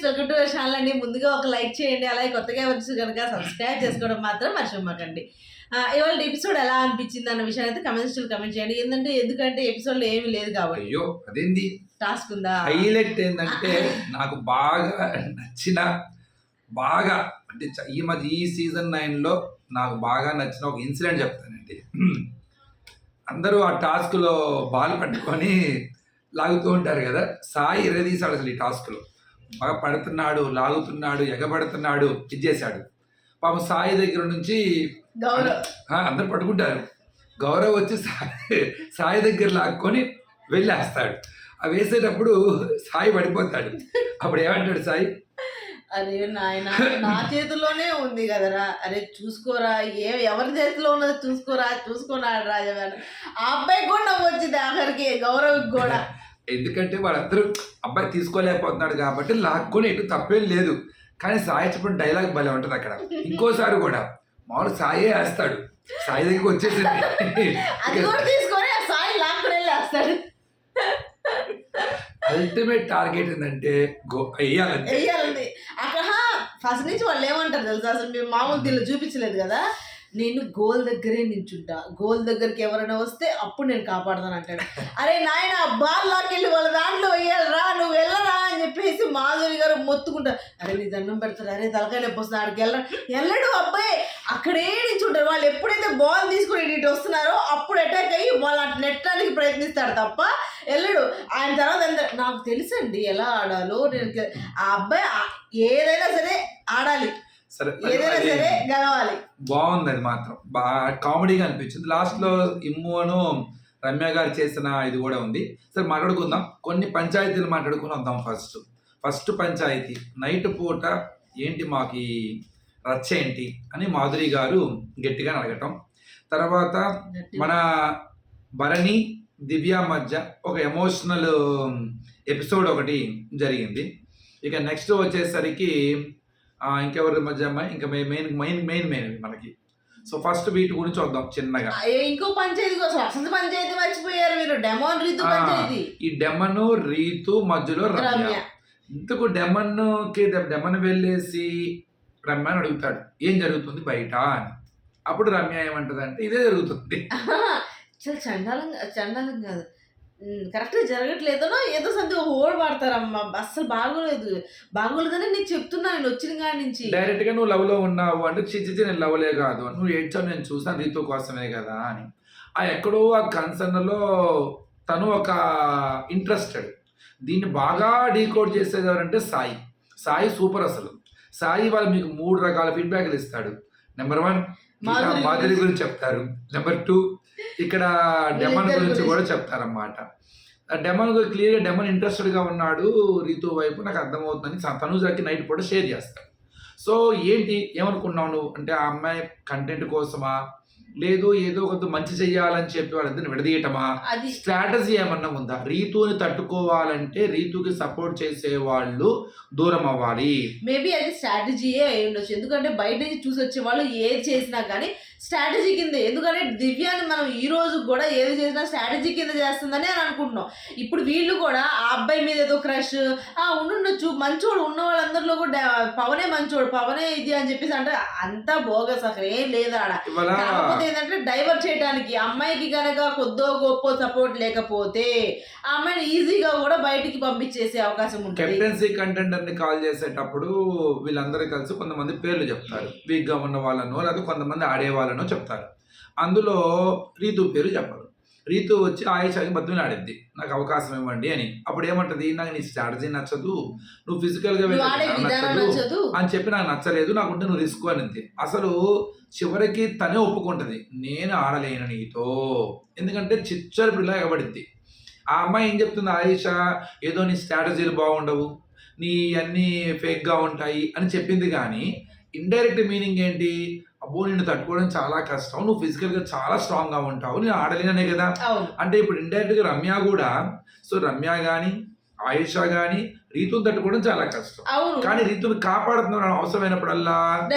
Friends welcome to channel అండి. ముందుగా ఒక లైక్ చేయండి. అలాగే కొత్తగా వచ్చి కనుక సబ్స్క్రైబ్ చేసుకోవడం మాత్రం మర్చిపోమాకండి ఆ, ఇవాళ ఎపిసోడ్ ఎలా అనిపించింది అన్న విషయాన్ని అయితే కమెంట్స్ కమెంట్ చేయండి. ఏంటంటే ఎందుకంటే ఎపిసోడ్లో ఏమీ లేదు కాబట్టి. అయ్యో అదేంది? టాస్క్ ఉందా? హైలైట్ ఏంటంటే నాకు బాగా నచ్చిన బాగా అంటే ఈ మధ్య ఈ సీజన్ నైన్లో నాకు బాగా నచ్చిన ఒక ఇన్సిడెంట్ చెప్తానండి. అందరూ ఆ టాస్క్లో బాల్ పట్టుకొని లాగుతూ ఉంటారు కదా సాయి ఎరదీశాడు అసలు ఈ టాస్క్లో బాగా పడుతున్నాడు లాగుతున్నాడు ఎగబడుతున్నాడు ఇది చేశాడు. పాపం సాయి దగ్గర నుంచి గౌరవ్. అందరు పట్టుకుంటారు. గౌరవ్ వచ్చి సాయి సాయి దగ్గర లాక్కొని వెళ్ళేస్తాడు. ఆ వేసేటప్పుడు సాయి పడిపోతాడు. అప్పుడు ఏమంటాడు సాయి? అరే నాయన నా చేతిలోనే ఉంది కదరా. అరే చూసుకోరా ఏ ఎవరి చేతిలో ఉన్నది చూసుకోరా చూసుకోరా రాజగారు ఆ అబ్బాయి కూడా నవ్వు వచ్చింది ఆఖరికి గౌరవ్కి కూడా. ఎందుకంటే వాళ్ళందరూ అబ్బాయి తీసుకోలేకపోతున్నాడు కాబట్టి లాక్కొని ఎటు తప్పేం లేదు. కానీ సాయి చెప్పిన డైలాగ్ భలే ఉంటుంది అక్కడ. ఇంకోసారి కూడా మామూలు సాయే వేస్తాడు. సాయి దగ్గరికి వచ్చేసింది అల్టిమేట్ టార్గెట్ ఏంటంటే గో అక్కడ ఫస్ట్ నుంచి వాళ్ళు ఏమంటారు తెలుసా? అసలు మేము మామూలు దీనిలో చూపించలేదు కదా? నేను గోల్ దగ్గరే నించుంటా. గోల్ దగ్గరికి ఎవరైనా వస్తే అప్పుడు నేను కాపాడుతాను అంటాడు. అరే నాయన బాల్ లాకెళ్ళి వాళ్ళ దాంట్లో వెయ్యాలరా నువ్వు వెళ్ళరా అని చెప్పేసి మాధురి గారు మొత్తుకుంటారు అరే నీ దండం పెడతారు అరే తలకాయ నొప్పి వస్తుంది ఆడికి వెళ్ళరా. వెళ్ళడు అబ్బాయి అక్కడే నించుంటారు వాళ్ళు ఎప్పుడైతే బాల్ తీసుకుని ఇటు వస్తున్నారో అప్పుడు అటాక్ అయ్యి వాళ్ళు అటు నెట్టడానికి ప్రయత్నిస్తాడు తప్ప వెళ్ళడు. ఆయన తర్వాత ఎంత- నాకు తెలుసండి ఎలా ఆడాలో. నేను ఆ అబ్బాయి ఏదైనా సరే ఆడాలి. సరే బాగుంది అది మాత్రం. బాగా కామెడీగా అనిపించింది. లాస్ట్లో ఇమ్మును రమ్య గారు చేసిన ఇది కూడా ఉంది. సరే మాట్లాడుకుందాం. కొన్ని పంచాయతీలు మాట్లాడుకుని వద్దాం ఫస్ట్ ఫస్ట్ పంచాయతీ నైట్ పూట ఏంటి మాకు ఈ రచ్చ ఏంటి అని మాధురి గారు గట్టిగా అడగటం. తర్వాత మన భరణి దివ్య మధ్య ఒక ఎమోషనల్ ఎపిసోడ్ ఒకటి జరిగింది. ఇక నెక్స్ట్ వచ్చేసరికి ఇంకెవరి మధ్య అమ్మాయి? ఇంకా మెయిన్ మెయిన్ మెయిన్ మెయిన్ మనకి. సో ఫస్ట్ వీటి గురించి వద్దాం చిన్నగా. ఇంకో పంచాయతీ కోసం? అసలు పంచాయతీ మర్చిపోయారు మీరు. డెమోన్ రీతు పంచాయతీ. ఈ డెమను రీతు మధ్యలో రమ్య. ఇంతకు డెమన్కి డెమన్ వెళ్ళేసి రమ్య అని అడుగుతాడు. ఏం జరుగుతుంది బయట అని. అప్పుడు రమ్య ఏమంటది అంటే ఇదే జరుగుతుంది. చాలా చండాలంగా చండాలం కాదు. కరెక్ట్గా జరగట్లేదనో ఏదో సంది హోడ్ పడతారమ్మా అస్సలు బాగోలేదు. బాగోలేదని నేను చెప్తున్నా నేను వచ్చిన కాడి నుంచి. డైరెక్ట్గా నువ్వు లవ్లో ఉన్నావు అంటే చిచ్చిచి నేను లవ్లే కాదు. నువ్వు ఏడ్చావు నేను చూసాను రీతు కోసమే కదా అని. ఆ ఎక్కడో ఆ కన్సర్న్లో తను ఒక ఇంట్రెస్టెడ్. దీన్ని బాగా డీకోడ్ చేసేది ఎవరంటే సాయి. సాయి సూపర్ అసలు. సాయి వాళ్ళు మీకు మూడు రకాల ఫీడ్బ్యాక్లు ఇస్తాడు. నెంబర్ వన్ మాధురి గురించి చెప్తారు. నెంబర్ టూ ఇక్కడ డెమన్ గురించి. కూడా చెప్తారన్నమాట. డెమన్ క్లియర్గా డెమన్ ఇంట్రెస్టెడ్గా ఉన్నాడు రీతు వైపు నాకు అర్థమవుతుందని తనుజాకి నైట్ పూట షేర్ చేస్తాడు. సో ఏంటి? ఏమనుకున్నావు నువ్వు? అంటే ఆ అమ్మాయి కంటెంట్ కోసమా? లేదు ఏదో కొంత మంచి చెయ్యాలని చెప్పి వాళ్ళిద్దరిని విడదీయటమా? అది. స్ట్రాటజీ ఏమన్నా ఉందా? రీతుని తట్టుకోవాలంటే రీతుకి సపోర్ట్ చేసే వాళ్ళు దూరం అవ్వాలి. మేబీ అది స్ట్రాటజీయే అయి ఉండొచ్చు. ఎందుకంటే బయట నుంచి చూసి వచ్చే వాళ్ళు ఏది చేసినా కానీ స్ట్రాటజీ కింద. ఎందుకంటే దివ్యాన్ని మనం ఈ రోజు కూడా ఏది చేసినా స్ట్రాటజీ కింద చేస్తుందని అని అనుకుంటున్నాం. ఇప్పుడు వీళ్ళు కూడా ఆ అబ్బాయి మీద ఏదో క్రష్ ఆ ఉండుండొచ్చు మంచోడు ఉన్న వాళ్ళందరిలో కూడా పవనే మంచోడు పవనే ఇది అని చెప్పేసి అంటే అంతా బోగస్ అసలు ఏం లేదు ఆడ కాకపోతే ఏంటంటే డైవర్ట్ చేయడానికి అమ్మాయికి గనక కొద్దో గొప్ప సపోర్ట్ లేకపోతే ఆ అమ్మాయిని ఈజీగా కూడా బయటికి పంపించేసే అవకాశం ఉంటుంది. కెప్టెన్సీ కంటెండర్ని కాల్ చేసేటప్పుడు వీళ్ళందరూ కలిసి కొంతమంది పేర్లు చెప్తారు. వీక్గా ఉన్న వాళ్ళనో లేదా కొంతమంది ఆడే వాళ్ళనో చెప్తారు. అందులో రీతు పేరు చెప్పరు. రీతు వచ్చి ఆయుషాకి ఆడిద్ది. నాకు అవకాశం ఇవ్వండి అని. అప్పుడు ఏమంటది నాకు నీ స్ట్రాటజీ నచ్చదు. నువ్వు ఫిజికల్గా నువ్వు ఆడే వెళ్ళడం విధానం నచ్చదు అని చెప్పి నాకు నచ్చలేదు. నాకుంటే నువ్వు రిస్క్ అనింది అసలు చివరికి తనే ఒప్పుకుంటది. నేను ఆడలేను నీతో. ఎందుకంటే చిచ్చరి పిల్ల ఎగబడిద్ది. ఆ అమ్మాయి ఏం చెప్తుంది ఆయుష ఏదో నీ స్ట్రాటజీలు బాగుండవు. నీ అన్నీ ఫేక్గా ఉంటాయి అని చెప్పింది కానీ ఇండైరెక్ట్ మీనింగ్ ఏంటి? అబ్బో నిన్ను తట్టుకోవడం చాలా కష్టం. నువ్వు ఫిజికల్గా చాలా స్ట్రాంగ్గా ఉంటావు. నేను ఆడలేననే కదా. అంటే ఇప్పుడు ఇండైరెక్ట్గా రమ్య కూడా సో రమ్య కానీ ఆయుష కానీ రీతుని తట్టుకోవడం చాలా కష్టం. కానీ రీతుని కాపాడుతున్నాడు అవసరమైనప్పుడల్లా?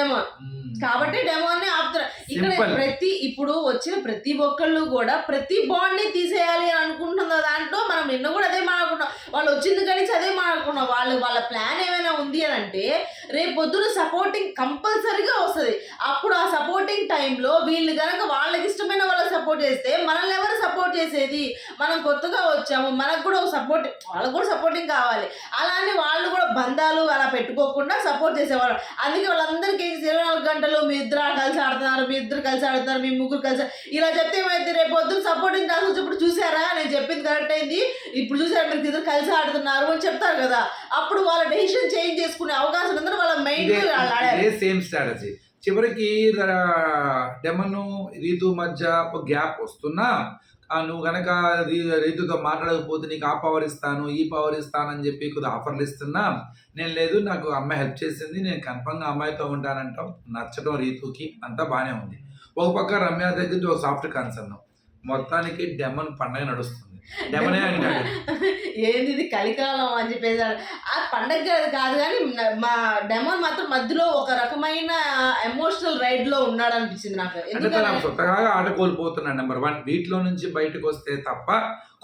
కాబట్టి డెమోని ఆపుతారు. ఇక్కడ. ప్రతి ఇప్పుడు వచ్చిన ప్రతి ఒక్కళ్ళు కూడా ప్రతి బాండ్ని తీసేయాలి అని అనుకుంటున్న దాంట్లో మనం నిన్న కూడా అదే మాట్లాడుకున్నాం. వాళ్ళు వచ్చింది కానీ అదే మాట్లాడుకున్నాం. వాళ్ళు వాళ్ళ ప్లాన్ ఏమైనా ఉంది అని అంటే రేపు పొద్దున సపోర్టింగ్ కంపల్సరీగా వస్తుంది. అప్పుడు ఆ సపోర్టింగ్ టైంలో వీళ్ళు కనుక వాళ్ళకి ఇష్టమైన వాళ్ళకి సపోర్ట్ చేస్తే మనల్ని ఎవరు సపోర్ట్ చేసేది? మనం కొత్తగా వచ్చాము మనకు కూడా ఒక సపోర్ట్ వాళ్ళకు కూడా సపోర్టింగ్ కావాలి. అలానే వాళ్ళు కూడా బంధాలు అలా పెట్టుకోకుండా సపోర్ట్ చేసేవాళ్ళు. అందుకే వాళ్ళందరికీ ఇరవై నాలుగు గంటలు మీ ఇద్దరు కలిసి ఆడుతున్నారు మీ ఇద్దరు కలిసి ఆడుతున్నారు మీ ముగ్గురు కలిసి ఇలా చెప్తే ఏమైతే రేపు పొద్దున సపోర్టింగ్ టాస్క్ వచ్చినప్పుడు చూసారా నేను చెప్పింది కరెక్ట్ అయింది ఇప్పుడు చూసారా మీరు ఇద్దరు కలిసి ఆడుతున్నారు అని చెప్తారు కదా అప్పుడు వాళ్ళ డెసిషన్ చేంజ్ చేసుకునే అవకాశం ఉందని వాళ్ళ మైండ్ సేమ్ స్ట్రాటజీ చివరికి డెమను రీతు మధ్య ఒక గ్యాప్ వస్తున్నా నువ్వు కనుక రీ- రీతుతో మాట్లాడకపోతే నీకు ఆ పవర్ ఇస్తాను ఈ పవర్ ఇస్తాను అని చెప్పి కొద్దిగా ఆఫర్లు ఇస్తున్నా నేను లేదు నాకు అమ్మాయి హెల్ప్ చేసింది నేను కన్ఫర్మ్గా అమ్మాయితో ఉంటానంటాం నచ్చడం రీతుకి అంతా బాగానే ఉంది. ఒక పక్క రమ్య దగ్గర ఒక సాఫ్ట్ కన్సర్న్ మొత్తానికి డెమన్ పండగ నడుస్తుంది. అంటాడు. ఏంది ఇది కలికాలం అని చెప్పేసి ఆ పండగ కాదు కాదు కానీ మా డెమోన్ మాత్రం మధ్యలో ఒక రకమైన ఎమోషనల్ రైడ్లో ఉన్నాడు అనిపించింది నాకు. అంటే తన ఎందుకంటే స్వతహాగా ఆట కోల్పోతున్నాడు నెంబర్ వన్ వీటిలో నుంచి బయటకు వస్తే తప్ప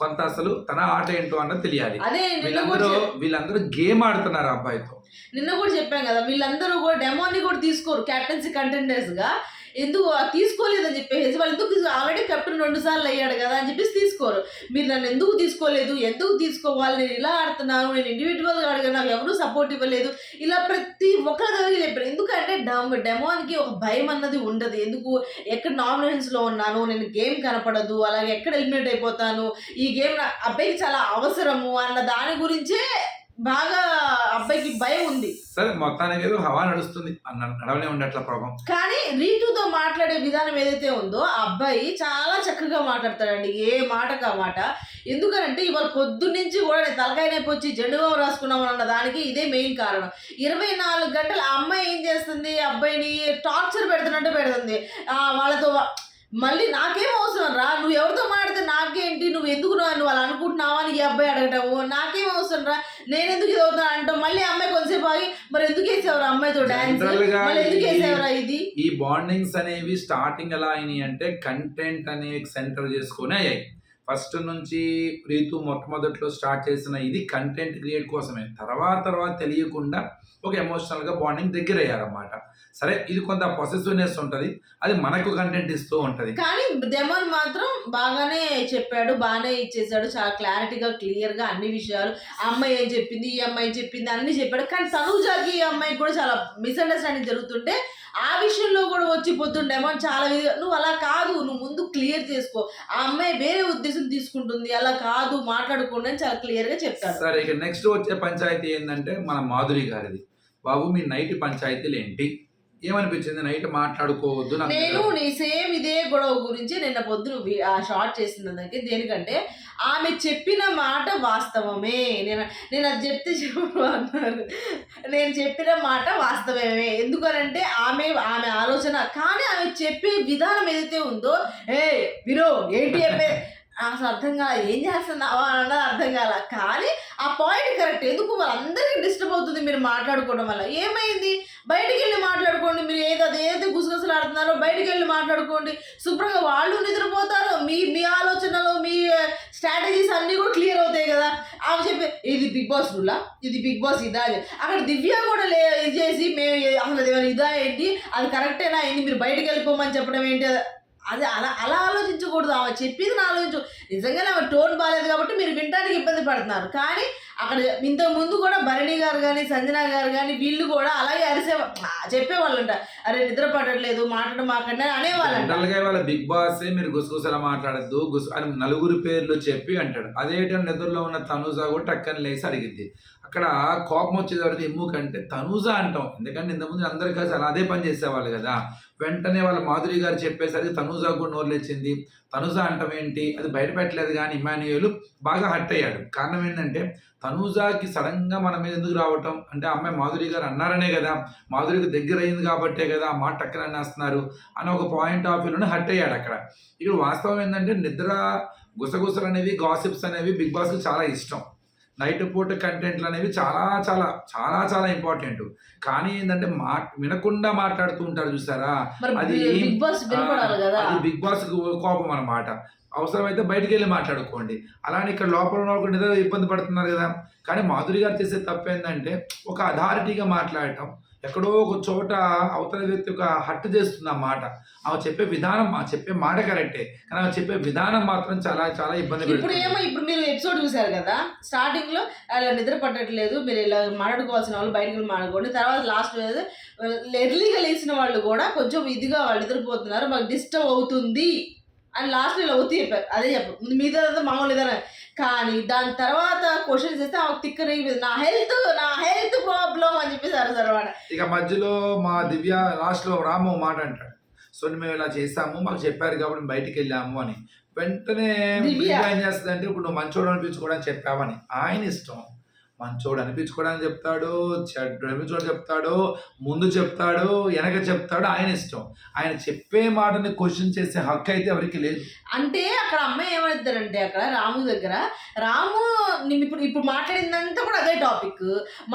కొంత అసలు తన ఆట ఏంటో అన్నది తెలియాలి. వీళ్ళందరూ వీళ్ళందరూ గేమ్ ఆడుతున్నారు అబ్బాయితో. నిన్న కూడా చెప్పాం కదా వీళ్ళందరూ కూడా డెమోని కూడా తీసుకోరు క్యాప్టెన్సీ కంటెండర్స్గా. ఎందుకు తీసుకోలేదని చెప్పేసి వాళ్ళు ఎందుకు ఆల్రెడీ కెప్టెన్ రెండు సార్లు అయ్యాడు కదా అని చెప్పేసి తీసుకోరు. మీరు నన్ను ఎందుకు తీసుకోలేదు? ఎందుకు తీసుకోవాలి? నేను ఇలా ఆడుతున్నాను నేను ఇండివిజువల్గా ఆడగా నాకు ఎవరు సపోర్ట్ ఇవ్వలేదు. ఇలా ప్రతి ఒక్కరి దగ్గర చెప్పారు. ఎందుకంటే డమ్ డెమోన్కి ఒక భయం అన్నది ఉండదు. ఎందుకు? ఎక్కడ నామినేషన్స్లో ఉన్నాను నేను గేమ్ కనపడదు అలాగే ఎక్కడ ఎలిమినేట్ అయిపోతాను? ఈ గేమ్ అబ్బాయికి చాలా అవసరము అన్న దాని గురించే బాగా అబ్బాయికి భయం ఉంది. సరే మొత్తానికి ఏదో హవా నడుస్తుంది. అన్న నడవనే ఉండట్ల ప్రభావం కానీ రీతుతో మాట్లాడే విధానం ఏదైతే ఉందో ఆ అబ్బాయి చాలా చక్కగా మాట్లాడతాడండి. ఏ మాటకు ఆ మాట? ఎందుకనంటే ఇవాళ పొద్దు నుంచి కూడా నేను తలకాయ నొప్పి వచ్చి జెండుగా రాసుకున్నాం అన్న దానికి ఇదే మెయిన్ కారణం. ఇరవై నాలుగు గంటలు ఆ అమ్మాయి ఏం చేస్తుంది? అబ్బాయిని టార్చర్ పెడుతున్నట్టు పెడుతుంది. ఆ, వాళ్ళతో మళ్ళీ నాకేం అవసరం? రా నువ్వు ఎవరితో మాట్లాడితే నాకేంటి? నువ్వు ఎందుకు నువ్వు అలా అనుకుంటున్నావా అని ఈ అబ్బాయి అడగటము నాకేం అవసరం రా? నేను ఎందుకు ఇది అవుతాను అంటావు మళ్ళీ అమ్మాయి కొంతసేపు ఆగి మరి ఎందుకు వేసేవరా అమ్మాయితో డాన్స్ మళ్ళీ ఎందుకు వేసేవరా ఇది? ఈ బాండింగ్స్ అనేవి స్టార్టింగ్ ఎలా అయినాయి అంటే కంటెంట్ అనే సెంటర్ చేసుకునే అయ్యాయి. ఫస్ట్ నుంచి ప్రీతు మొట్టమొదట్లో స్టార్ట్ చేసిన ఇది కంటెంట్ క్రియేట్ కోసమే. తర్వాత తర్వాత తెలియకుండా ఒక ఎమోషనల్గా బాండింగ్ దగ్గర అయ్యారన్నమాట సరే ఇది కొంత పొసెసివ్నెస్ ఉంటుంది. అది మనకు కంటెంట్ ఇస్తూ ఉంటుంది. కానీ డెమన్ మాత్రం బాగానే చెప్పాడు బాగానే ఇచ్చేసాడు. చాలా క్లారిటీగా క్లియర్గా అన్ని విషయాలు. ఆ అమ్మాయి ఏం చెప్పింది ఈ అమ్మాయి చెప్పింది అన్ని చెప్పాడు. కానీ తనుజాకి ఈ అమ్మాయి కూడా చాలా మిస్అండర్స్టాండింగ్ జరుగుతుంటే ఆ విషయంలో కూడా వచ్చి పొద్దున్న చాలా విధిగా నువ్వు అలా కాదు నువ్వు ముందు క్లియర్ చేసుకో. ఆ అమ్మాయి వేరే ఉద్దేశం తీసుకుంటుంది. అలా కాదు మాట్లాడుకోండి అని చాలా క్లియర్గా చెప్తాడు. సరే ఇక నెక్స్ట్ వచ్చే పంచాయతీ ఏంటంటే మన మాధురి గారిది. బాబు మీ నైట్ పంచాయతీలు ఏంటి ఏమనిపించింది? నైట్ మాట్లాడుకోవద్దు నేను నీ సేమ్ ఇదే గొడవ గురించి నిన్న పొద్దున ఆ షార్ట్ చేసిన దానికి దేనికంటే ఆమె చెప్పిన మాట వాస్తవమే. నేను నేను అది చెప్తే చెప్పు అన్నారు. నేను చెప్పిన మాట వాస్తవమే. ఎందుకనంటే ఆమె ఆమె ఆలోచన. కానీ ఆమె చెప్పే విధానం ఏదైతే ఉందో ఏ వినో ఏంటి చెప్పే? అసలు అర్థం కాల. ఏం చేస్తున్నావా అన్నది అర్థం కాల. కానీ ఆ పాయింట్ కరెక్ట్ ఎందుకు వాళ్ళందరికీ డిస్టర్బ్ అవుతుంది మీరు మాట్లాడుకోవడం వల్ల? ఏమైంది? బయటికి వెళ్ళి మాట్లాడుకోండి మీరు ఏది అది ఏదైతే గుసగుసలు ఆడుతున్నారో బయటికి వెళ్ళి మాట్లాడుకోండి. శుభ్రంగా వాళ్ళు నిద్రపోతారు. మీ మీ ఆలోచనలు మీ స్ట్రాటజీస్ అన్నీ కూడా క్లియర్ అవుతాయి కదా. ఆమె చెప్పి ఇది బిగ్ బాస్ రూలా? ఇది బిగ్ బాస్ ఇదా అని. అక్కడ దివ్య కూడా లే ఇది చేసి మేము అసలు ఇదా ఏంటి? అది కరెక్టేనా ఏంటి? మీరు బయటకు వెళ్ళిపోమని చెప్పడం ఏంటి? అది అలా అలా ఆలోచించకూడదు. ఆమె చెప్పింది నా ఆలోచించు నిజంగానే ఆమె టోన్ బాగాలేదు కాబట్టి మీరు వినడానికి ఇబ్బంది పడుతున్నారు. కానీ అక్కడ ఇంతకు ముందు కూడా భరణి గారు కానీ సంజన గారు కానీ వీళ్ళు కూడా అలాగే అరిసే చెప్పేవాళ్ళంట. అరే నిద్ర పడట్లేదు మాట్లాడడం మాకండి అనేవాళ్ళంట. అలాగే వాళ్ళ బిగ్ బాస్ మీరు గుసగుసలా మాట్లాడద్దు గుసు అని నలుగురు పేర్లు చెప్పి అంటాడు. అదే నిద్రలో ఉన్న తనూజ కూడా టక్కని లేసి అడిగింది. అక్కడ కోపం వచ్చేది ఎందుకంటే కంటే తనూజ అంటాం. ఎందుకంటే ఇంతకుముందు అందరు కలిసి అలా అదే పని చేసేవాళ్ళు కదా. వెంటనే వాళ్ళ మాధురి గారు చెప్పేసరికి తనూజ కూడా నోర్లేచింది తనూజ అంటాం ఏంటి? అది బయట పెట్టలేదు కానీ ఇమాన్యుయల్ బాగా హట్ అయ్యాడు. కారణం ఏంటంటే తనూజాకి సడన్గా మన మీద ఎందుకు రావటం? అంటే అమ్మాయి మాధురి గారు అన్నారనే కదా. మాధురికి దగ్గర అయింది కాబట్టే కదా మా మాట టక్కన అనేస్తున్నారు అని ఒక పాయింట్ ఆఫ్ వ్యూలోనే హట్ అయ్యాడు అక్కడ. ఇక్కడ వాస్తవం ఏంటంటే నిద్ర గుసగుసలు అనేవి గాసిప్స్ అనేవి బిగ్ బాస్కి చాలా ఇష్టం. నైట్ పూట కంటెంట్లు అనేవి చాలా చాలా చాలా చాలా ఇంపార్టెంట్ కానీ ఏంటంటే మా వినకుండా మాట్లాడుతూ ఉంటారు చూసారా? అది అది బిగ్ బాస్ కోపం అన్నమాట. అవసరమైతే బయటికి వెళ్ళి మాట్లాడుకోండి. అలానే ఇక్కడ లోపల నిద్ర ఇబ్బంది పడుతున్నారు కదా. కానీ మాధురి గారు చేసే తప్పు ఏంటంటే ఒక అథారిటీగా మాట్లాడటం ఎక్కడో ఒక చోట అవతల వ్యక్తి ఒక హట్టు చేస్తుంది ఆ మాట. ఆమె చెప్పే విధానం ఆ చెప్పే మాట కరెక్టే. కానీ ఆమె చెప్పే విధానం మాత్రం చాలా చాలా ఇబ్బంది ఇప్పుడు ఏమో ఇప్పుడు మీరు ఎపిసోడ్ చూసారు కదా? స్టార్టింగ్లో అలా నిద్ర పట్టట్లేదు మీరు ఇలా మాట్లాడుకోవాల్సిన వాళ్ళు బయటకు మాట్లాడుకోండి. తర్వాత లాస్ట్ ఎర్లీగా లేచిన వాళ్ళు కూడా కొంచెం ఇదిగా వాళ్ళు నిద్రపోతున్నారు మాకు డిస్టర్బ్ అవుతుంది. అని లాస్ట్ ఇలా ఒత్తి చెప్పారు. అదే చెప్పారు. మిగతా మామూలు ఇదే కానీ దాని తర్వాత క్వశ్చన్స్ చేస్తే ఆమె తిక్కర్ నా హెల్త్ నా హెల్త్ ప్రాబ్లం అని చెప్పేసి అరసరవాడ ఇక మధ్యలో మా దివ్య లాస్ట్లో రాము మాట అంటాడు. సో మేము ఇలా చేసాము మాకు చెప్పారు కాబట్టి బయటికి వెళ్ళాము అని. వెంటనే. దివ్య. ఏం చేస్తుంది అంటే ఇప్పుడు నువ్వు మంచోడు అనిపించుకోవడానికి చెప్పావని. ఆయన ఇష్టం. మంచోడు అనిపించుకోవడానికి చెప్తాడు చెడ్డు అనిపించుకోవడానికి చెప్తాడు ముందు చెప్తాడు వెనక చెప్తాడు ఆయన ఇష్టం. ఆయన చెప్పే మాటని క్వశ్చన్ చేసే హక్కు అయితే ఎవరికి లేదు. అంటే అక్కడ అమ్మాయి ఏమంటారంటే అక్కడ రాము దగ్గర రాము నేను ఇప్పుడు ఇప్పుడు మాట్లాడిందంతా కూడా అదే టాపిక్.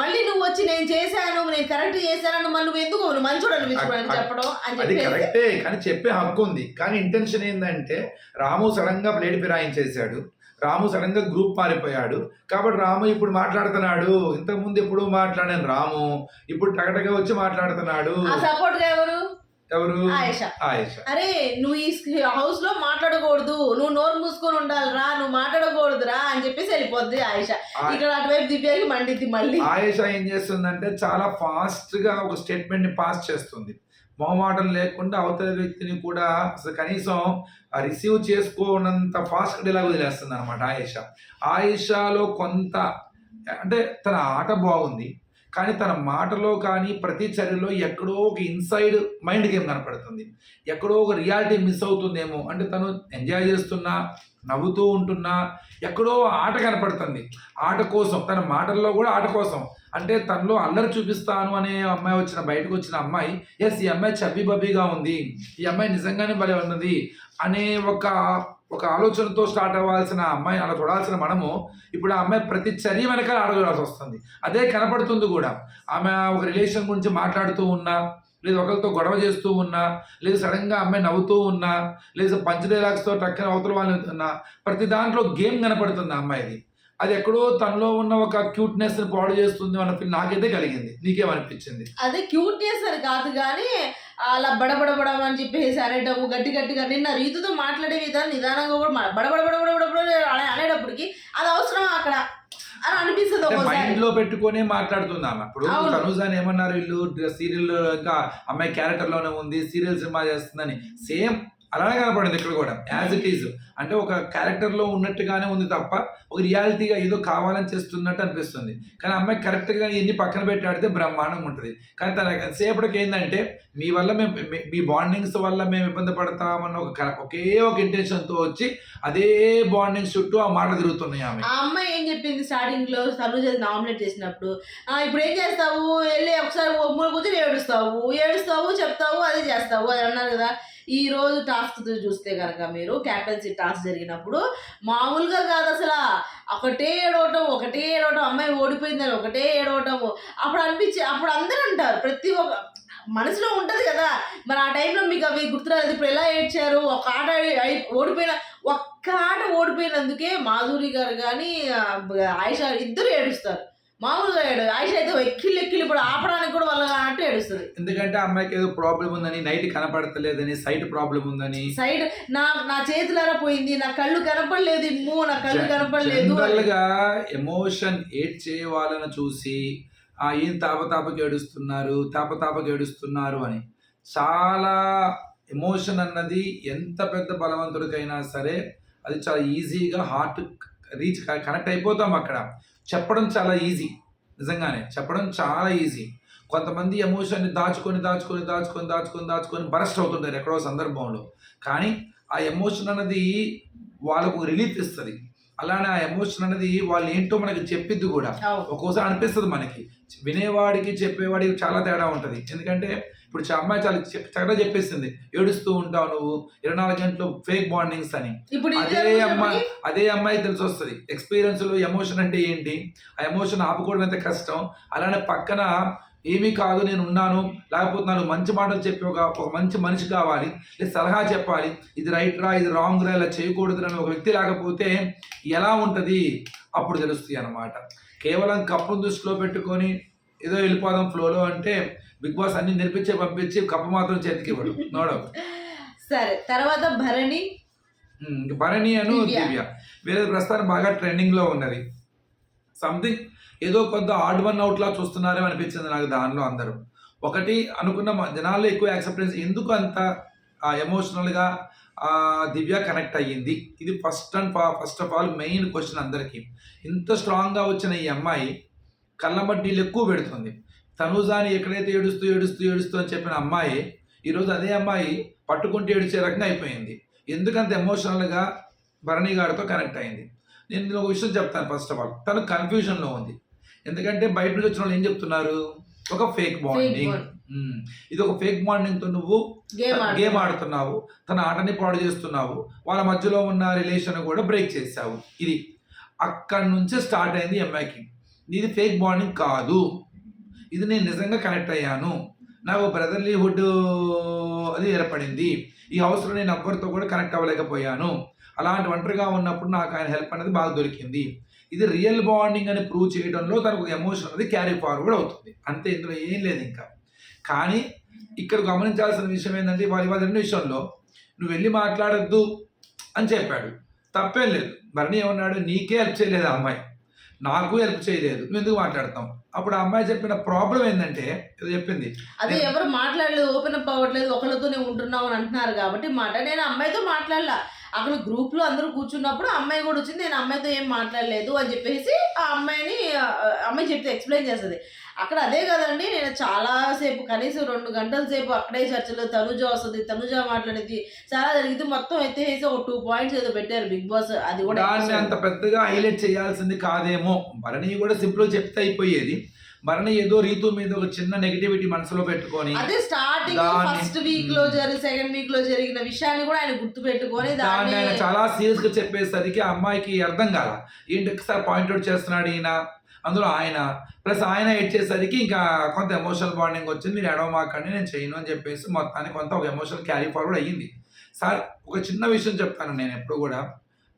మళ్ళీ నువ్వు వచ్చి నేను చేశాను నేను కరెక్ట్ చేశాను మళ్ళీ నువ్వు ఎందుకు నువ్వు మంచోడు అనిపించుకోవడానికి చెప్పడం అది కరెక్టే కానీ చెప్పే హక్కు ఉంది. కానీ ఇంటెన్షన్ ఏంటంటే రాము సడన్గా ప్లేట్ ఫిరాయించేశాడు. రాము సడన్గా గ్రూప్ మారిపోయాడు కాబట్టి రాము ఇప్పుడు మాట్లాడుతున్నాడు. ఇంతకుముందు ఎప్పుడు మాట్లాడాను రాము. ఇప్పుడు టగటగా వచ్చి మాట్లాడుతున్నాడు. సపోర్ట్ ఎవరు? ఎవరు? ఆయేష. ఆయేష. అరే నువ్వు ఈ హౌస్లో మాట్లాడకూడదు. నువ్వు నోరు మూసుకొని ఉండాలిరా. నువ్వు మాట్లాడకూడదురా అని చెప్పేసి వెళ్ళిపోద్ది ఆయేష. ఇక్కడ అటువైపు దివ్యాకి మండిద్ది మళ్ళీ. ఆయేష ఏం చేస్తుందంటే చాలా ఫాస్ట్గా ఒక స్టేట్మెంట్ని పాస్ చేస్తుంది. మొహమాటం లేకుండా అవతల వ్యక్తిని కూడా అసలు కనీసం రిసీవ్ చేసుకోనంత ఫాస్ట్గా ఇలా వదిలేస్తుంది అనమాట ఆయేష. ఆయేషాలో కొంత అంటే తన ఆట బాగుంది కానీ తన మాటలో కానీ ప్రతి చర్యలో ఎక్కడో ఒక ఇన్సైడ్ మైండ్ గేమ్ కనపడుతుంది. ఎక్కడో ఒక రియాలిటీ మిస్ అవుతుందేమో. అంటే తను ఎంజాయ్ చేస్తున్నా నవ్వుతూ ఉంటున్నా ఎక్కడో ఆట కనపడుతుంది. ఆట కోసం తన మాటల్లో కూడా ఆట కోసం. అంటే తనలో అల్లరి చూపిస్తాను అనే అమ్మాయి వచ్చిన బయటకు వచ్చిన అమ్మాయి ఎస్ ఈ అమ్మాయి చబ్బీ బబ్బీగా ఉంది. ఈ అమ్మాయి నిజంగానే భలే ఉన్నది అనే ఒక ఒక ఆలోచనతో స్టార్ట్ అవ్వాల్సిన అమ్మాయి అలా చూడాల్సిన మనము ఇప్పుడు ఆ అమ్మాయి ప్రతి చర్య వెనకాల ఆడగలాల్సి వస్తుంది. అదే కనపడుతుంది కూడా. ఆమె ఒక రిలేషన్ గురించి మాట్లాడుతూ ఉన్నా లేదా ఒకరితో గొడవ చేస్తూ ఉన్నా లేదా సడన్గా అమ్మాయి నవ్వుతూ ఉన్నా లేదా పంచ డైలాగ్స్తో టక్కన అవతల వాళ్ళు ఉన్నా ప్రతి దాంట్లో గేమ్ కనపడుతుంది ఆ అమ్మాయిది. అది ఎక్కడో తనలో ఉన్న ఒక క్యూట్నెస్ పాడు చేస్తుంది అన్న ఫీల్ నాకైతే కలిగింది. నీకేమనిపించింది? అదే క్యూట్నెస్ అని కాదు కానీ అలా బడబడబడం అని చెప్పేసి అనేటప్పుడు గట్టి గట్టిగా నిన్న రీతితో మాట్లాడే విధానం నిదానంగా కూడా బడబడబడబడబడ అనేటప్పటికి అది అవసరం అక్కడ అని అనిపిస్తుంది మైండ్లో పెట్టుకునే ఇప్పుడు అవును. తనుజాని ఏమన్నారు వీళ్ళు? సీరియల్ ఇంకా అమ్మాయి క్యారెక్టర్లోనే ఉంది సీరియల్ సినిమా చేస్తుందని. సేమ్ అలానే కనపడింది ఇక్కడ కూడా. యాజ్ ఇట్ ఈజ్ అంటే ఒక క్యారెక్టర్లో ఉన్నట్టుగానే ఉంది తప్ప ఒక రియాలిటీగా ఏదో కావాలని చేస్తున్నట్టు అనిపిస్తుంది. కానీ అమ్మాయి కరెక్ట్గా ఎన్ని పక్కన పెట్టి ఆడితే బ్రహ్మాండంగా ఉంటుంది. కానీ తన సేపటికి ఏంటంటే మీ వల్ల మేము మీ- బాండింగ్స్ వల్ల మేము ఇబ్బంది పడతామన్న ఒక ఒకే ఒక ఇంటెన్షన్తో వచ్చి అదే బాండింగ్స్ చుట్టూ ఆ మాట తిరుగుతున్నాయి ఆమె. ఆ అమ్మాయి ఏం చెప్పింది స్టార్టింగ్లో? తనుజ నామినేట్ చేసినప్పుడు ఇప్పుడు ఏం చేస్తావు? వెళ్ళి ఒకసారి ఓ మూల కూర్చొని ఏడుస్తావు? ఏడుస్తావు? చెప్తావు? అదే చేస్తావు? అది అన్నారు కదా. ఈ రోజు టాస్క్ చూస్తే కనుక మీరు క్యాప్టెన్సీ టాస్క్ జరిగినప్పుడు మామూలుగా కాదు అసలు. ఒకటే ఏడవటం ఒకటే ఏడవటం అమ్మాయి ఓడిపోయిందని ఒకటే ఏడవటము అప్పుడు అనిపించే అప్పుడు అందరూ అంటారు ప్రతి ఒక్క మనసులో ఉంటుంది కదా. మరి ఆ టైంలో మీకు అవి గుర్తురాలేదు. ఇప్పుడు ఎలా ఏడ్చారు? ఒక ఆట ఓడిపోయిన ఒక్క ఆట ఓడిపోయినందుకే మాధురి గారు కానీ ఆయుష ఇద్దరు ఏడుస్తారు. మామూలుగా ఏడు. ఆయుష అయితే ఎక్కిళ్ళు ఎక్కిళ్ళు ఇప్పుడు ఆపడానికి కూడా వాళ్ళ అన్నట్టు ఏడుస్తుంది. ఎందుకంటే అమ్మాయికి ఏదో ప్రాబ్లం ఉందని నైట్ కనపడతలేదని సైట్ ప్రాబ్లం ఉందని. సైడ్ నా నా చేతులారా పోయింది నా కళ్ళు కనపడలేదు ఇమ్ము నా కళ్ళు కనపడలేదు గా ఎమోషన్ ఏడ్ చేయ వాళ్ళని చూసి ఆ ఈయన తాపతాపకి ఏడుస్తున్నారు తాపతాపకి ఏడుస్తున్నారు అని. చాలా ఎమోషన్ అన్నది ఎంత పెద్ద బలవంతుడికైనా సరే అది చాలా ఈజీగా హార్ట్ రీచ్ కనెక్ట్ అయిపోతాం అక్కడ. చెప్పడం చాలా ఈజీ నిజంగానే చెప్పడం చాలా ఈజీ కొంతమంది ఎమోషన్ని దాచుకొని దాచుకొని దాచుకొని దాచుకొని దాచుకొని బరస్ట్ అవుతుంటారు ఎక్కడో సందర్భంలో. కానీ ఆ ఎమోషన్ అన్నది వాళ్ళకు రిలీఫ్ ఇస్తుంది. అలానే ఆ ఎమోషన్ అనేది వాళ్ళు ఏంటో మనకి చెప్పిద్ది కూడా. ఒక్కోసారి అనిపిస్తుంది మనకి. వినేవాడికి చెప్పేవాడికి చాలా తేడా ఉంటుంది. ఎందుకంటే ఇప్పుడు చ- అమ్మాయి చాలా చక్కగా చెప్పేసింది. ఏడుస్తూ ఉంటావు నువ్వు. ఇరవై నాలుగు గంటలు ఫేక్ బాండింగ్స్ అని. అదే అమ్మాయి అదే అమ్మాయి తెలిసి వస్తుంది ఎక్స్పీరియన్స్లో ఎమోషన్ అంటే ఏంటి? ఆ ఎమోషన్ ఆపుకోవడం ఎంత కష్టం? అలానే పక్కన ఏమీ కాదు నేను ఉన్నాను. లేకపోతే నాకు మంచి మాటలు చెప్పి ఒక ఒక మంచి మనిషి కావాలి. లేదా సలహా చెప్పాలి. ఇది రైట్ రా ఇది రాంగ్ రా ఇలా చేయకూడదు అని ఒక వ్యక్తి లేకపోతే ఎలా ఉంటుంది? అప్పుడు తెలుస్తుంది అన్నమాట. కేవలం కప్పును దృష్టిలో పెట్టుకొని ఏదో వెళ్ళిపోదాం ఫ్లోలో అంటే బిగ్ బాస్ అన్ని నేర్పించే పంపించి కప్పు మాత్రం చేతికి ఇవ్వడు. నోడవు సరే తర్వాత భరణి. భరణి అను దివ్య. వేరే ప్రస్తుతానికి బాగా ట్రెండింగ్లో ఉన్నది. సంథింగ్ ఏదో కొంత ఆడ్ వన్ అవుట్ లా చూస్తున్నారేమో అనిపించింది నాకు దానిలో అందరూ. ఒకటి అనుకున్న జనాల్లో ఎక్కువ యాక్సెప్టెన్స్ ఎందుకు అంత ఎమోషనల్గా ఆ, దివ్య కనెక్ట్ అయ్యింది? ఇది first and first of all main question అందరికి. ఇంత స్ట్రాంగ్గా వచ్చిన ఈ అమ్మాయి కళ్ళమడ్డీలు ఎక్కువ పెడుతుంది. తనుజాని ఎక్కడైతే ఏడుస్తూ ఏడుస్తూ ఏడుస్తూ అని చెప్పిన అమ్మాయి ఈరోజు అదే అమ్మాయి పట్టుకుంటే ఏడిచే రకంగా అయిపోయింది. ఎందుకంత ఎమోషనల్గా భరణి గారితో కనెక్ట్ అయింది. నేను ఒక విషయం చెప్తాను ఫస్ట్ ఆఫ్ ఆల్ తను కన్ఫ్యూజన్లో ఉంది. ఎందుకంటే బయట నుంచి వచ్చిన వాళ్ళు ఏం చెప్తున్నారు? ఒక ఫేక్ బాండింగ్. ఇది ఒక ఫేక్ బాండింగ్తో నువ్వు గేమ్ ఆడుతున్నావు. తన ఆటని పాడు చేస్తున్నావు. వాళ్ళ మధ్యలో ఉన్న రిలేషన్ కూడా బ్రేక్ చేసావు ఇది అక్కడి నుంచే స్టార్ట్ అయింది అమ్మాయికి ఇది ఫేక్ బాండింగ్ కాదు. ఇది నేను నిజంగా కనెక్ట్ అయ్యాను. నాకు బ్రదర్లీహుడ్ అది ఏర్పడింది. ఈ హౌస్లో నేను ఎవ్వరితో కూడా కనెక్ట్ అవ్వలేకపోయాను. అలాంటి ఒంటరిగా ఉన్నప్పుడు నాకు ఆయన హెల్ప్ అనేది బాగా దొరికింది. ఇది రియల్ బాండింగ్ అని ప్రూవ్ చేయడంలో తనకు ఎమోషన్ అనేది క్యారీ ఫార్వర్డ్ అవుతుంది. అంతే ఇందులో ఏం లేదు ఇంకా. కానీ ఇక్కడ గమనించాల్సిన విషయం ఏంటంటే వారి వాళ్ళ రెండు విషయంలో నువ్వు వెళ్ళి మాట్లాడొద్దు అని చెప్పాడు. తప్పేం లేదు. భరణి ఏమన్నాడు నీకే హెల్ప్ చేయలేదు ఆ అమ్మాయి. నాకు హెల్ప్ చేయలేదు. నువ్వు ఎందుకు మాట్లాడతాం అప్పుడు ఆ అమ్మాయి చెప్పిన ప్రాబ్లం ఏంటంటే ఏదో చెప్పింది. అదే ఎవరు మాట్లాడలేదు ఓపెన్ అప్ అవ్వట్లేదు ఒకళ్ళతోనే ఉంటున్నావు అని అంటున్నారు కాబట్టి మాట. నేను అమ్మాయితో మాట్లాడలా. అక్కడ గ్రూప్లో అందరూ కూర్చున్నప్పుడు అమ్మాయి కూడా వచ్చింది నేను అమ్మాయితో ఏం మాట్లాడలేదు అని చెప్పేసి ఆ అమ్మాయిని అమ్మాయి చెప్తే ఎక్స్ప్లెయిన్ చేస్తుంది. అక్కడ అదే కదండి నేను చాలాసేపు కనీసం రెండు గంటల సేపు అక్కడే చర్చలో తనుజ వస్తుంది తనుజ మాట్లాడేది. చాలా జరిగింది మొత్తం ఎత్తేసి ఒక టూ పాయింట్స్ ఏదో పెట్టారు బిగ్ బాస్ అది కూడా అంత పెద్దగా హైలైట్ చేయాల్సింది కాదేమో. భరణి కూడా సింపుల్ చెప్తే అయిపోయేది. భరణి ఏదో రీతు మీద ఒక చిన్న నెగిటివిటీ మనసులో పెట్టుకొని అదే స్టార్టింగ్ ఫస్ట్ వీక్లో జరిగి సెకండ్ వీక్లో జరిగిన విషయాన్ని కూడా ఆయన గుర్తు పెట్టుకొని దాన్ని ఆయన చాలా సీరియస్గా చెప్పేసరికి ఆ అమ్మాయికి అర్థం కాల. ఏంటి ఒకసారి పాయింట్అవుట్ చేస్తున్నాడు ఈయన? అందులో ఆయన. ప్లస్ ఆయన ఇచ్చేసరికి ఇంకా కొంత ఎమోషనల్ బాండింగ్ వచ్చింది. మీరు ఎడవమాకండి నేను చేయను అని చెప్పేసి మొత్తానికి కొంత ఒక ఎమోషనల్ క్యారీ ఫార్వర్డ్ అయ్యింది. సార్ ఒక చిన్న విషయం చెప్తాను నేను ఎప్పుడు కూడా.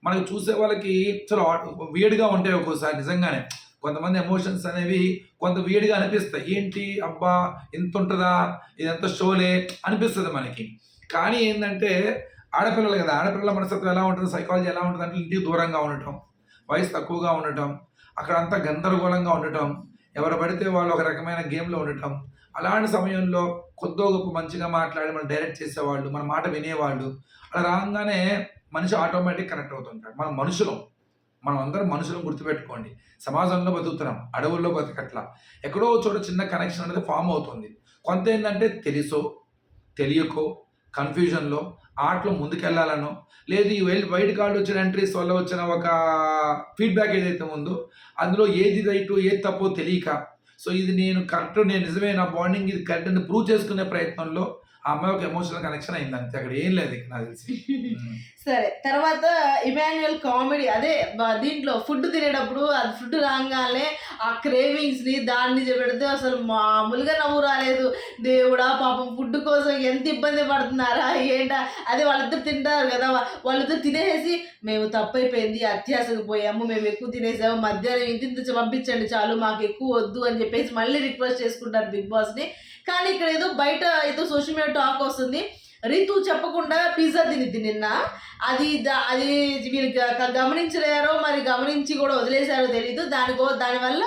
మనకు చూసే వాళ్ళకి చాలా వేడిగా ఉంటాయి ఒక్కోసారి నిజంగానే. కొంతమంది ఎమోషన్స్ అనేవి కొంత వేడిగా అనిపిస్తాయి. ఏంటి? అబ్బా ఇంత ఉంటుందా ఇదంతా షోలే అనిపిస్తుంది మనకి. కానీ ఏంటంటే ఆడపిల్లలు కదా ఆడపిల్లల మనస్తత్వం ఎలా ఉంటుంది? సైకాలజీ ఎలా ఉంటుంది? అంటే ఇంటికి దూరంగా ఉండటం వయసు తక్కువగా ఉండటం అక్కడ అంతా గందరగోళంగా ఉండటం ఎవరు పడితే వాళ్ళు ఒక రకమైన గేమ్లో ఉండటం అలాంటి సమయంలో కొద్దో గొప్ప మంచిగా మాట్లాడి మనం డైరెక్ట్ చేసేవాళ్ళు మన మాట వినేవాళ్ళు అలా రాగానే మనిషి ఆటోమేటిక్ కనెక్ట్ అవుతుంటాడు. మనం మనుషులం. మనం అందరం మనుషులను గుర్తుపెట్టుకోండి. సమాజంలో బతుకుతున్నాం అడవుల్లో బతకట్లా. ఎక్కడో చోట చిన్న కనెక్షన్ అనేది ఫామ్ అవుతుంది. కొంత ఏంటంటే తెలుసో తెలియకో కన్ఫ్యూజన్లో ఆటలో ముందుకెళ్ళాలనో లేదు ఈ వైల్డ్ వైట్ కార్డు వచ్చిన ఎంట్రీస్ వల్ల వచ్చిన ఒక ఫీడ్బ్యాక్ ఏదైతే ఉందో అందులో ఏది రైటు ఏది తప్పో తెలియక. సో ఇది నేను కరెక్ట్ నేను నిజమే నా బాండింగ్ ఇది కరెక్ట్ అని ప్రూవ్ చేసుకునే ప్రయత్నంలో ఆ అమ్మాయి ఒక ఎమోషనల్ కనెక్షన్ అయింది అంతే. అక్కడ ఏం లేదు నాకు తెలిసి. సరే తర్వాత ఇమాన్యుయల్ కామెడీ. అదే దీంట్లో ఫుడ్ తినేటప్పుడు అది ఫుడ్ రాగానే ఆ క్రేవింగ్స్ని దాన్ని పెడితే అసలు మామూలుగా నవ్వు రాలేదు. దేవుడా పాపం ఫుడ్ కోసం ఎంత ఇబ్బంది పడుతున్నారా ఏంటా? అదే వాళ్ళిద్దరు తింటారు కదా వాళ్ళిద్దరు తినేసి మేము తప్పైపోయింది అత్యాసకు పోయాము మేము ఎక్కువ తినేసాము మధ్యాహ్నం ఇంత ఇంత పంపించండి చాలు మాకు ఎక్కువ వద్దు అని చెప్పేసి మళ్ళీ రిక్వెస్ట్ చేసుకుంటారు బిగ్ బాస్ని కానీ ఇక్కడ ఏదో బయట ఏదో సోషల్ మీడియా టాక్ వస్తుంది. రీతు చెప్పకుండా పిజ్జా తినిద్ది నిన్న. అది అది వీళ్ళు గమనించలేరో మరి గమనించి కూడా వదిలేశారో తెలీదు. దానికో దానివల్ల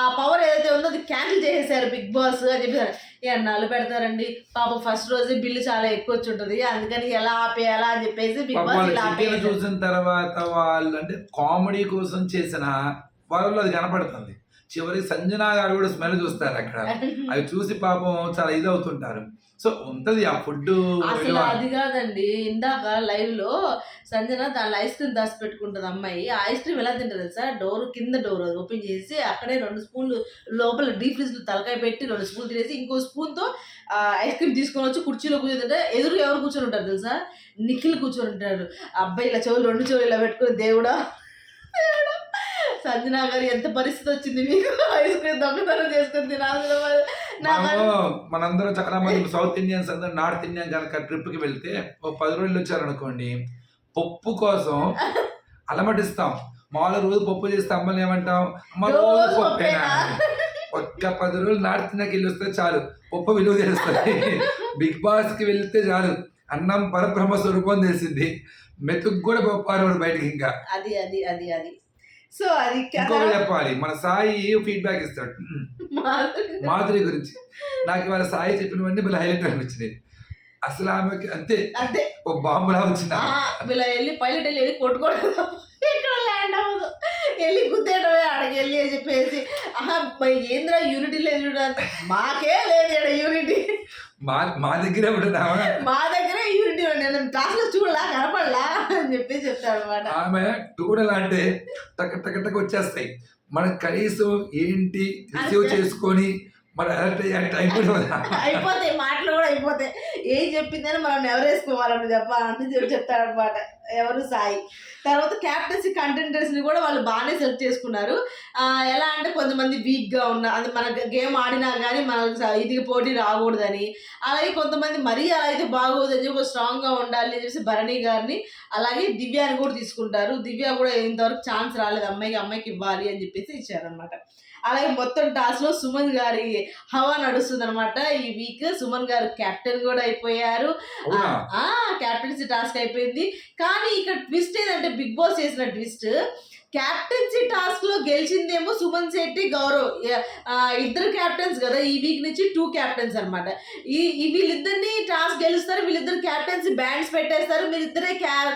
ఆ పవర్ ఏదైతే ఉందో అది క్యాన్సిల్ చేసేసారు బిగ్ బాస్ అని చెప్పారు ఎన్నాళ్ళు పెడతారండి. పాపం ఫస్ట్ రోజు బిల్లు చాలా ఎక్కువ వచ్చి ఉంటుంది. అందుకని ఎలా ఆపేయాలా అని చెప్పేసి బిగ్ బాస్ వాళ్ళు చూసిన తర్వాత వాళ్ళు అంటే కామెడీ కోసం చేసిన వాళ్ళలో అది కనపడుతుంది. చివరి సంజనా గారు కూడా స్మెల్ చూస్తారు అక్కడ. అవి చూసి పాపం చాలా ఇది అవుతుంటారు సో ఉంటది ఆ ఫుడ్ అసలు అది కాదండి. ఇందాక లైవ్లో సంజన దానిలో ఐస్ క్రీమ్ దాచి పెట్టుకుంటది అమ్మాయి ఐస్ క్రీమ్ ఎలా తింటది సార్ డోర్ కింద డోర్ అది ఓపెన్ చేసి అక్కడే రెండు స్పూన్లు లోపల డీప్ ఫ్రిడ్జ్లో తలకాయ పెట్టి రెండు స్పూన్లు తినేసి ఇంకో స్పూన్తో ఐస్ క్రీమ్ తీసుకొని వచ్చి కుర్చీలో కూర్చుంటే ఎదురు ఎవరు కూర్చొని ఉంటారు తెలుసా? నిఖిల్ కూర్చొని ఉంటాడు. అబ్బాయి ఇలా చెవులు రెండు చెవులు ఇలా పెట్టుకుని దేవుడా, సంజనా గారు ఎంత పరిస్థితి వచ్చింది మీకు? ఐస్ క్రీమ్ దొంగతనం చేసుకుని తినాలి మనందరం చాలా మంది సౌత్ ఇండియన్స్ అందరూ నార్త్ ఇండియన్ కనుక ట్రిప్కి వెళ్తే ఒక పది రోజులు వచ్చారనుకోండి పప్పు కోసం అలమటిస్తాం. మామూలు రోజు పప్పు చేస్తే అమ్మని ఏమంటాం? అమ్మ రోజు పప్పేనా? ఒక్క పది రోజులు నార్త్ ఇండియాకి వెళ్ళి వస్తే చాలు. పప్పు విలువ తెలుస్తుంది. బిగ్ బాస్కి వెళ్తే చాలు. అన్నం పరబ్రహ్మ స్వరూపం తెలిసింది. మెతుకు కూడా పప్పారు బయటికి ఇంకా. అది అది అది అది. సో అది ఇంకొక చెప్పాలి మన సాయి ఫీడ్బ్యాక్ ఇస్తాడు. మాధురి. గురించి. నాకు ఇవాళ సాయి చెప్పినవన్నీ మళ్ళీ హైలైట్ అనిపించింది అసలు ఆమెకి అంతే. అంతే. ఓ బాంబులా వచ్చిన ఆ, వీళ్ళ వెళ్ళి పైలట్ వెళ్ళి వెళ్ళి కొట్టుకోవడం ఇక్కడ ల్యాండ్ అవ్వదు. వెళ్ళి గుద్దేయడమే ఆడకి వెళ్ళి అని చెప్పేసి ఆహా ఏంద్రా యూనిటీ లేదు చూడాలి మాకే లేదు ఇక్కడ యూనిటీ మా మా దగ్గరే ఉంటున్నావా మా దగ్గరే నేను క్లాస్లో చూడలా కనపడలా అని చెప్పి చెప్తాడు అనమాట ఆమె చూడాలంటే టక టక టక వచ్చేస్తాయి. మనకు కనీసం ఏంటి రిసీవ్ చేసుకొని మరి అయిపోతాయి మాటలు కూడా అయిపోతాయి. ఏం చెప్పిందని మనం ఎవరేసుకోవాలని చెప్పాలని చెప్పి చెప్తాడనమాట ఎవరు సాయి. తర్వాత క్యాప్టెన్సీ కంటెంటర్స్ని కూడా వాళ్ళు బాగానే సెలెక్ట్ చేసుకున్నారు. ఎలా అంటే కొంతమంది వీక్గా ఉన్న అది మన గేమ్ ఆడినా కానీ మనకు ఇది పోటీ రాకూడదని. అలాగే కొంతమంది మరీ అలా అయితే బాగోదని చెప్పి స్ట్రాంగ్గా ఉండాలి అని చెప్పేసి భరణి గారిని అలాగే దివ్యాని కూడా తీసుకుంటారు. దివ్య కూడా ఇంతవరకు ఛాన్స్ రాలేదు. అమ్మాయికి అమ్మాయికి ఇవ్వాలి అని చెప్పేసి ఇచ్చారనమాట అలాగే మొత్తం టాస్లో సుమన్ గారి హవా నడుస్తుంది అనమాట ఈ వీక్ సుమన్ గారు కెప్టెన్ కూడా అయిపోయారు. క్యాప్టెన్సీ టాస్క్ అయిపోయింది. కానీ ఇక్కడ ట్విస్ట్ ఏంటంటే బిగ్ బాస్ చేసిన ట్విస్ట్ క్యాప్టెన్సీ టాస్క్లో గెలిచిందేమో సుమన్ శెట్టి గౌరవ్. ఇద్దరు క్యాప్టెన్స్ కదా ఈ వీక్ నుంచి టూ క్యాప్టెన్స్ అన్నమాట. ఈ వీళ్ళిద్దరిని టాస్క్ గెలుస్తారు. వీళ్ళిద్దరు క్యాప్టెన్సీ బ్యాండ్స్ పెట్టేస్తారు. వీళ్ళిద్దరే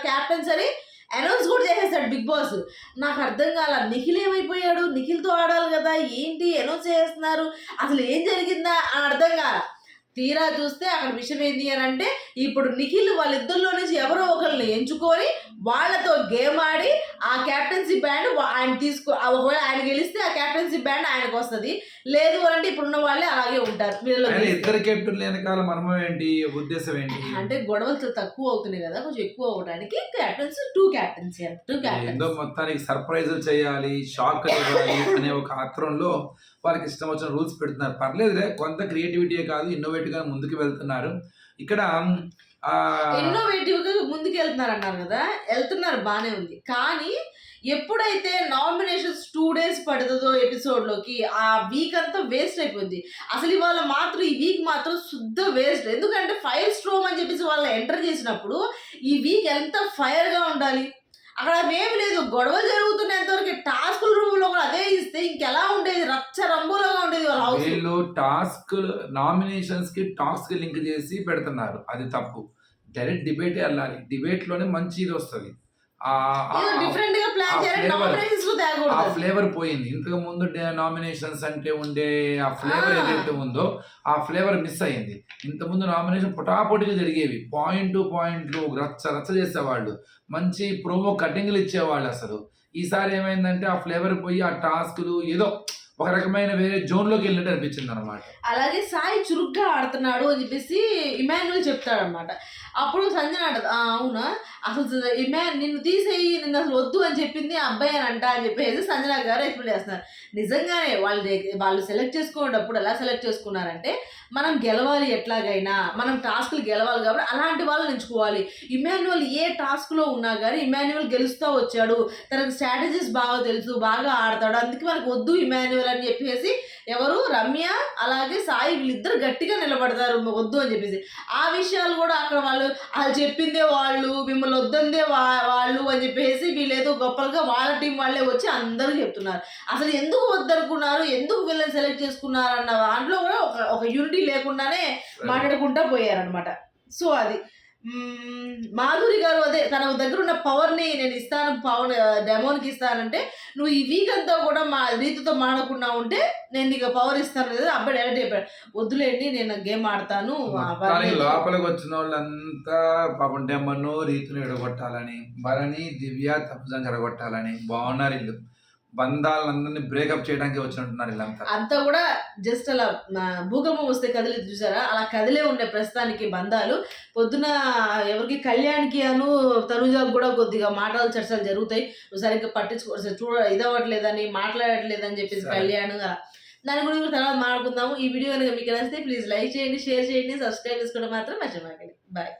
క్యాప్టెన్స్ అని అనౌన్స్ కూడా చేసేస్తాడు బిగ్ బాస్. నాకు అర్థం కాల నిఖిల్ ఏమైపోయాడు? నిఖిల్తో ఆడాలి కదా ఏంటి అనౌన్స్ చేస్తున్నారు? అసలు ఏం జరిగిందా అని అర్థం కాల. తీరా చూస్తే అక్కడ విషయం ఏంటి అని అంటే ఇప్పుడు నిఖిల్ వాళ్ళిద్దరిలో నుంచి ఎవరో ఒకరిని ఎంచుకొని వాళ్ళతో గేమ్ ఆడి ఆ క్యాప్టెన్సీ బ్యాండ్ ఆయన తీసుకో ఒకవేళ ఆయన గెలిస్తే ఆ క్యాప్టెన్సీ బ్యాండ్ ఆయనకు వస్తుంది లేదు అంటే ఇప్పుడున్న వాళ్ళే అలాగే ఉంటారు. వీళ్ళలో. ఇద్దరు కెప్టెన్ లేని కాలం మర్మం ఏంటి? ఉద్దేశం ఏంటి? అంటే గొడవలు తక్కువ అవుతున్నాయి కదా కొంచెం ఎక్కువ అవడానికి క్యాప్టెన్స్ టూ క్యాప్టెన్సీ టూ ఏందో క్యాప్టెన్స్ మొత్తానికి సర్ప్రైజులు చేయాలి షాక్ ఇవ్వాలి అనే ఒక ఆత్రంలో వాళ్ళకి ఇష్టం వచ్చిన రూల్స్ పెడుతున్నారు. పర్లేదులే కొంత క్రియేటివిటీయే కాదు ఇన్నోవేటివ్గా ముందుకు వెళ్తున్నారు. ఇక్కడ ఇన్నోవేటివ్గా ముందుకు వెళ్తున్నారు అన్నారు కదా వెళ్తున్నారు బానే ఉంది. కానీ ఎప్పుడైతే నామినేషన్స్ టూ డేస్ పడుతుందో ఎపిసోడ్లోకి ఆ వీక్ అంతా వేస్ట్ అయిపోద్ది. అసలు ఇవాళ మాత్రం ఈ వీక్ మాత్రం శుద్ధ వేస్ట్ ఎందుకంటే ఫైర్ స్ట్రోమ్ అని చెప్పేసి వాళ్ళు ఎంటర్ చేసినప్పుడు ఈ వీక్ ఎంత ఫైర్గా ఉండాలి? అక్కడ అవేమి లేదు. గొడవలు జరుగుతున్నంతవరకు టాస్కుల రూపంలో కూడా అదే ఇస్తే ఇంకెలా ఉండేది? రచ్చ రంబులుగా ఉండేది వాళ్ళ హౌస్ వీళ్ళు టాస్క్ నామినేషన్స్కి టాస్క్ లింక్ చేసి పెడుతున్నారు. అది తప్పు. డైరెక్ట్ డిబేటే వెళ్ళాలి. డిబేట్లోనే మంచి ఇది వస్తుంది. ఆ ఫ్లేవర్ పోయింది. ఇంతకు ముందు నామినేషన్స్ అంటే ఉండే ఆ ఫ్లేవర్. ఏదైతే ఉందో ఆ ఫ్లేవర్ మిస్ అయింది ఇంత ముందు నామినేషన్ పొటాపొటిగా జరిగేవి. పాయింట్ టు పాయింట్లు రచ్చ రచ్చ చేసేవాళ్ళు. మంచి ప్రోమో కటింగ్లు ఇచ్చేవాళ్ళు అసలు. ఈసారి ఏమైందంటే ఆ ఫ్లేవర్ పోయి ఆ టాస్క్లు ఏదో ఒక రకమైన వేరే జోన్లోకి వెళ్ళినట్టు అనిపించింది అనమాట అలాగే సాయి చురుగ్గా ఆడుతున్నాడు అని చెప్పేసి ఇమాన్యుల్ చెప్తాడు అనమాట అప్పుడు సంజన అంటది అవునా? అసలు ఇమాన్ నిన్ను తీసేయి నిన్ను అసలు వద్దు అని చెప్పింది ఆ అబ్బాయి అని అంట అని చెప్పేసి సంజన గారు ఎక్స్ప్లెయిన్ చేస్తున్నారు. నిజంగానే వాళ్ళు వాళ్ళు సెలెక్ట్ చేసుకునేటప్పుడు ఎలా సెలెక్ట్ చేసుకున్నారంటే మనం గెలవాలి ఎట్లాగైనా మనం టాస్క్లు గెలవాలి కాబట్టి అలాంటి వాళ్ళని ఎంచుకోవాలి. ఇమాన్యువల్ ఏ టాస్క్లో ఉన్నా కానీ ఇమాన్యువల్ గెలుస్తూ వచ్చాడు. తనకు స్ట్రాటజీస్ బాగా తెలుసు బాగా ఆడతాడు. అందుకే మనకు వద్దు ఇమాన్యువల్ అని చెప్పేసి ఎవరు రమ్య అలాగే సాయి వీళ్ళిద్దరు గట్టిగా నిలబడతారు. వద్దు అని చెప్పేసి. ఆ విషయాలు కూడా అక్కడ వాళ్ళు అది చెప్పిందే వాళ్ళు మిమ్మల్ని వద్దందే వా- వాళ్ళు అని చెప్పేసి వీళ్ళు ఏదో గొప్పలుగా వాళ్ళ టీం వాళ్ళే వచ్చి అందరూ చెప్తున్నారు. అసలు ఎందుకు వద్దనుకున్నారు? ఎందుకు వీళ్ళని సెలెక్ట్ చేసుకున్నారు అన్న దాంట్లో కూడా ఒక ఒక యూనిటీ లేకుండానే మాట్లాడుకుంటా పోయారనమాట సో అది. మాధురి గారు అదే తన దగ్గర ఉన్న పవర్ని నేను ఇస్తాను పవన్ డెమోన్కి ఇస్తానంటే నువ్వు ఈ వీక్ అంతా కూడా మా రీతితో మాడకుండా ఉంటే నేను నీకు పవర్ ఇస్తాను కదా అబ్బాయి డైరెక్ట్ చెప్పాడు వద్దులేండి నేను గేమ్ ఆడతాను ఆ మొత్తానికి పర్లేదు." లోపలికి వచ్చిన వాళ్ళంతా పాపం డెమ్మను రీతులు ఎడగొట్టాలని భరణి దివ్య తప్పుజం చెడగొట్టాలని బాగున్నారు ఇల్లు బంధాలందరినీ బ్రేకప్ చేయడానికి వచ్చినట్టున్నారు వీళ్ళంతా. అంతా కూడా జస్ట్ అలా భూకంపం వస్తే కదిలి చూసారా? అలా కదిలే ఉండే ప్రస్తుతానికి బంధాలు. పొద్దున ఎవరికి కళ్యాణ్కి అను తనుజాకు కూడా కొద్దిగా మాటలు చర్చలు జరుగుతాయి. సరిగ్గా పట్టించుకో చూడ ఇదవ్వట్లేదని మాట్లాడట్లేదని చెప్పేసి. కళ్యాణ్ దాని గురించి కూడా తర్వాత మాట్లాడుకుందాము. ఈ వీడియో కనుక మీకు నచ్చితే ప్లీజ్ లైక్ చేయండి షేర్ చేయండి సబ్స్క్రైబ్ చేసుకోవడం మాత్రం మర్చిపోకండి. బాయ్